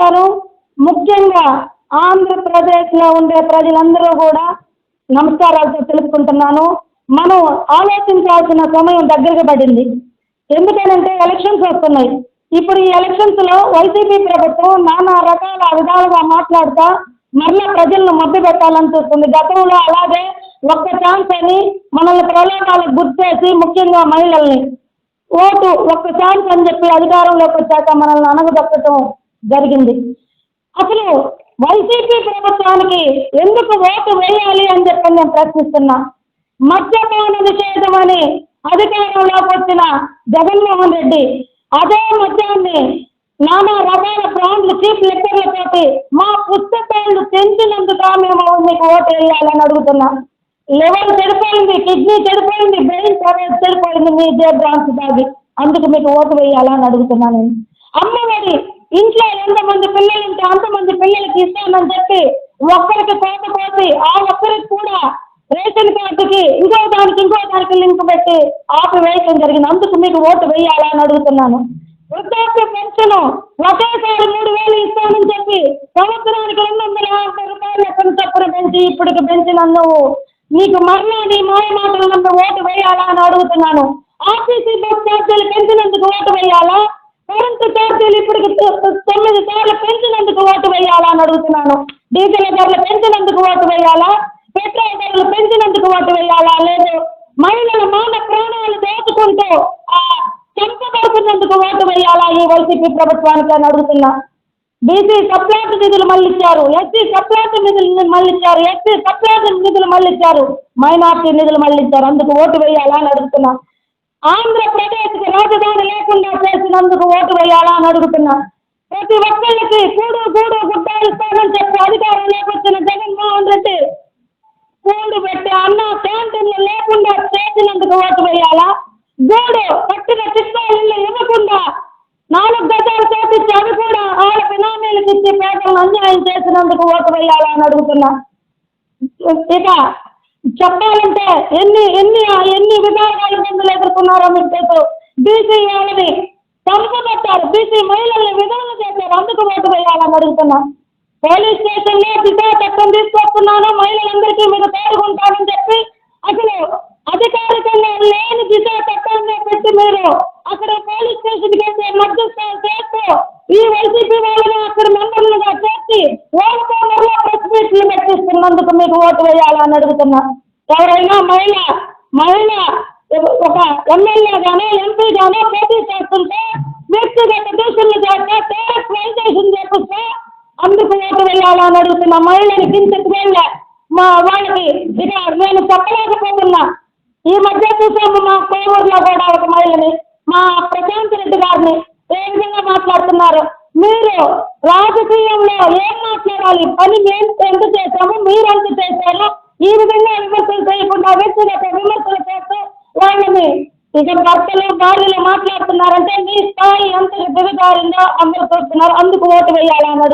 నమస్కారం ముఖ్యంగా ఆంధ్రప్రదేశ్లో ఉండే ప్రజలందరూ కూడా నమస్కారాలతో తెలుపుకుంటున్నాను. మనం ఆలోచించాల్సిన సమయం దగ్గరకు పడింది. ఎందుకనంటే ఎలక్షన్స్ వస్తున్నాయి. ఇప్పుడు ఈ ఎలక్షన్స్లో వైసీపీ ప్రభుత్వం నానా రకాల విధాలుగా మాట్లాడుతా మరలా ప్రజలను మభ్య పెట్టాలని చూస్తుంది. గతంలో అలాగే ఒక్క ఛాన్స్ అని మనల్ని ప్రలోభాలకు గుర్తేసి ముఖ్యంగా మహిళల్ని ఓటు ఒక్క ఛాన్స్ అని చెప్పి అధికారంలోకి వచ్చాక మనల్ని అనగదొక్కటం జరిగింది. అసలు వైసీపీ ప్రభుత్వానికి ఎందుకు ఓటు వేయాలి అని చెప్పి నేను ప్రశ్నిస్తున్నా. మద్యపాన నిషేధం అని అధికారంలోకి వచ్చిన జగన్మోహన్ రెడ్డి అదే మద్యాన్ని నానా రకాల బ్రాండ్లు చీప్ లెక్కర్లతోటి మా పుస్తకాలు తెంచినందుకు మేము మీకు ఓటు వేయాలని అడుగుతున్నా. లెవెల్ చెడిపోయింది కిడ్నీ చెడిపోయింది బ్రెయిన్ చెడిపోయింది మీ జే బ్రాంచ్ దాగి అందుకు మీకు ఓటు వేయాలని అడుగుతున్నాను నేను. అమ్మఒడి ఇంట్లో ఎంతమంది పిల్లలు ఉంటే అంతమంది పిల్లలకి ఇస్తామని చెప్పి ఒక్కరికి కోత కోసి ఆ ఒక్కరికి కూడా రేషన్ కార్డుకి ఇంకో దానికి ఇంకో దానికి లింక్ పెట్టి ఆపివేయటం జరిగింది. అందుకు మీకు ఓటు వేయాలా అని అడుగుతున్నాను. వృద్ధాప్య పెన్షన్ ఒకేసారి మూడు వేలు ఇస్తామని చెప్పి సంవత్సరానికి రెండు వందల యాభై రూపాయలు ఎక్కడ చప్పున పెంచి ఇప్పటికి పెంచిన నువ్వు నీకు మరలా నీ మాయ మాటలు నమ్మి ఓటు వేయాలా అని అడుగుతున్నాను. ఆర్టీసీ బస్ ఛార్జీలు పెంచినందుకు ఓటు వేయాలా? కరెంటు ఇప్పటికి తొమ్మిది సార్లు పెంచినందుకు ఓటు వేయాలా అని అడుగుతున్నాను. డీజిల్ ధరలు పెంచినందుకు ఓటు వేయాలా? పెట్రోల్ ధరలు పెంచినందుకు ఓటు వేయాలా? లేదు. మహిళలు మాన ప్రాణాలు దోచుకుంటూ ఆ చంపబడుతున్నందుకు ఓటు వేయాలా ఈ వైసీపీ ప్రభుత్వానికి అని అడుగుతున్నా. బీసీ సప్లాట్ నిధులు మళ్ళిచ్చారు. ఎస్సీ సప్లాట్ నిధులు మళ్ళిచ్చారు. ఎస్సీ సప్లాట్ నిధులు మళ్ళిచ్చారు. మైనార్టీ నిధులు మళ్ళిచ్చారు. అందుకు ఓటు వేయాలా అని అడుగుతున్నా. ఆంధ్రప్రదేశ్కి రాజధాని లేకుండా చేసినందుకు ఓటు వేయాలా అని అడుగుతున్నా ప్రతి ఒక్కళ్ళకి కూడు గూడు గుడ్డ ఇస్తానని చెప్పి అధికారంలోకి వచ్చిన జగన్మోహన్ రెడ్డి కూడు పెట్టి అన్న క్యాంటీన్లు లేకుండా చేసినందుకు ఓటు వేయాలా గూడు కట్టిన చిత్రాలు ఇవ్వకుండా నాలుగు గజాలు చేపించి అవి కూడా వాళ్ళ బినామీలకు ఇచ్చి పేదలను అన్యాయం చేసినందుకు ఓటు వేయాలా అని అడుగుతున్నా ఇక చెప్పాలంటే ఎన్ని ఎన్ని ఎన్ని విధాలుగా ఇబ్బందులు ఎదుర్కొన్నారో మీకు తెలుసు. బీసీ వాళ్ళని చంపబట్టారు బీసీ మహిళల్ని విధులు చేశారు. అందుకు ఓటు వేయాలని అడుగుతున్నా. పోలీస్ స్టేషన్లో దిశా చట్టం తీసుకొస్తున్నాను. మహిళలందరికీ మీరు తోడుకుంటారని చెప్పి అసలు అధికారికంగా లేని దిశా చట్టాన్ని పెట్టి మీరు అక్కడ పోలీస్ స్టేషన్కి అయితే మధ్యస్థాలు చేస్తూ ఈ వైసీపీ వాళ్ళని అక్కడ మెంబర్లుగా చేసి ఓడిపోయిన మరలా ప్రెస్ మీట్లు పెట్టిస్తున్నందుకు మీకు ఓటు వేయాలని అడుగుతున్నా. ఎవరైనా మహిళ మహిళ ఒక ఎమ్మెల్యే కానీ ఎంపీ కానీ పోటీ చేస్తుంటే వ్యక్తిగత దూషణలు చేస్తే టేరస్ వైజేషన్ చేపిస్తే అందుకు ఓటు వేయాలని అడుగుతున్నా. మహిళని కిందకి వెళ్ళే. మా వాళ్ళకి ఇక నేను చెప్పలేకపోతున్నా. ఈ మధ్య చూసాము మా కోవూరులో కూడా ఒక మహిళని మా ప్రశాంత్ రెడ్డి గారిని ఏ విధంగా మాట్లాడుతున్నారు మీరు రాజకీయంలో ఏం మాట్లాడాలి పని మేము ఎంత చేశాము మీరు ఎంత చేశారు ఈ విధంగా విమర్శలు చేయకుండా వ్యక్తిగత విమర్శలు చేస్తే వాళ్ళని ఇక భర్తలు భార్యలు మాట్లాడుతున్నారంటే మీ స్థాయి ఎంత దిగజారిందో అందరూ చూస్తున్నారు. అందుకు ఓటు వేయాలన్నాడు